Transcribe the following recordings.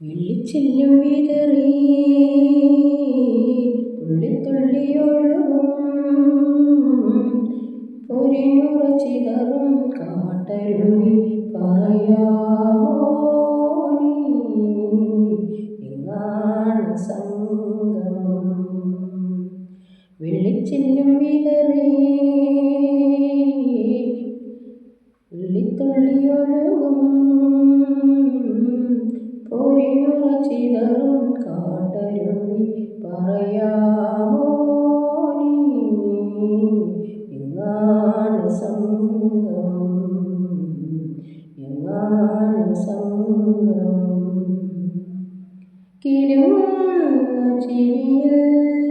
വിളിച്ചില്ലും വിതറി തുള്ളിത്തുള്ളിയൊഴുകും പൊരിഞ്ഞുറച്ചിതറും കാട്ടരുവി പറയാമോ ഇങ്ങാണ് സംഗമം. വിതറി തുള്ളിത്തുള്ളിയൊഴുകും പൊരിയുറച്ചിതറും കാട്ടരുമി പറയാമോ ഇങ്ങാണ് സംഗമം? ഇങ്ങാണ് സംഗമം? കിലുങ്ങുന്ന ചിരിയിൽ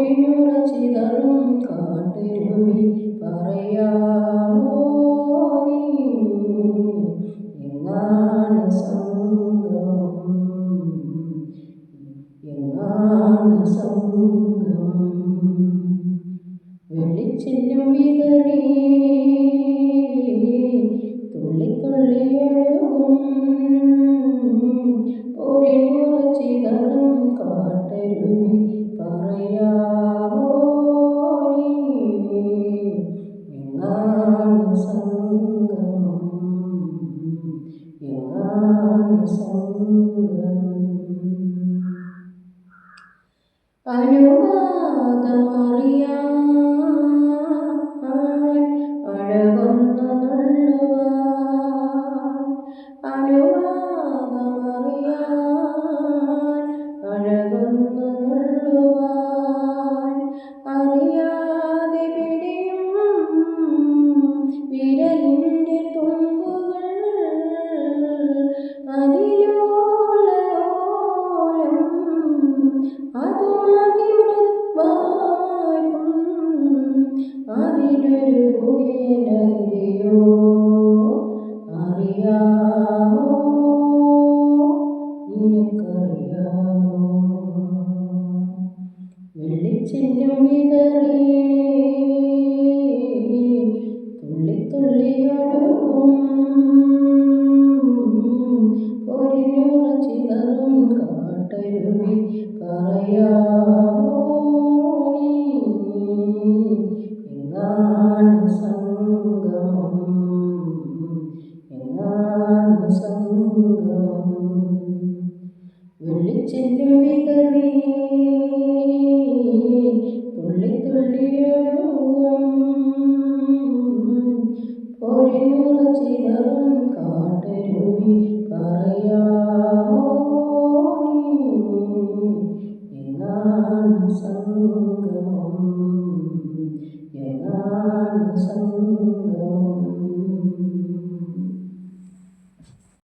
ഒഴുകും കാട്ടിരുമി പറയാമോ എങ്ങാണ് സംഗം എങ്ങാണ് സംഗം വെളിച്ചെല്ലും വിതറി തുള്ളി തുള്ളി ഒഴുകും പൊരിഞ്ഞുറച്ചിതറും അനുവാദമറിയാൻ പുതിയലരിയോ അറിയാമോ? നിനക്കറിയാമോ? വെള്ളിച്ചെല്ലും വിതറി തുള്ളി തുള്ളി വെള്ളിച്ചെല്ലും വിതറി തുള്ളി തുള്ളിയൊഴുകും പൊരിയുറച്ചിതറും കാട്ടരുവി പറയാമോ